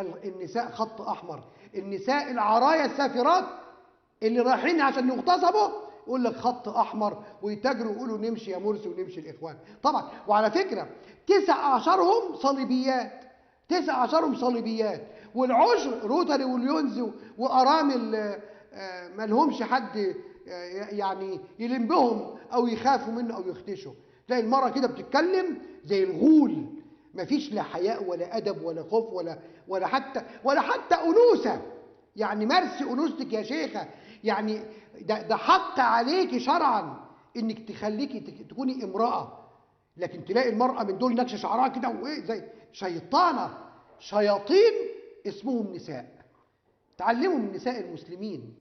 ال- النساء خط أحمر. النساء العرايا السافرات اللي رايحين عشان يغتصبوا يقول لك خط أحمر ويتاجروا ويقولوا نمشي يا مرسي ونمشي الإخوان. طبعا وعلى فكرة تسع اشهرهم صليبيات تسع اشهرهم صليبيات. والعشر روتري واليونز وأرامل آه، ما لهمش حد آه، يعني يلم بهم أو يخافوا منه أو يختشوا. تلاقي المراه كده بتتكلم زي الغول. مفيش لا حياء ولا أدب ولا خوف ولا ولا حتى ولا حتى أنوثة. يعني مارسي أنوثتك يا شيخة. يعني ده, ده حق عليكي شرعا إنك تخليكي تك- تكوني امرأة. لكن تلاقي المرأة من دول نكشه شعرها كده وايه زي شيطانة. شياطين اسمهم نساء. تعلموا من نساء المسلمين.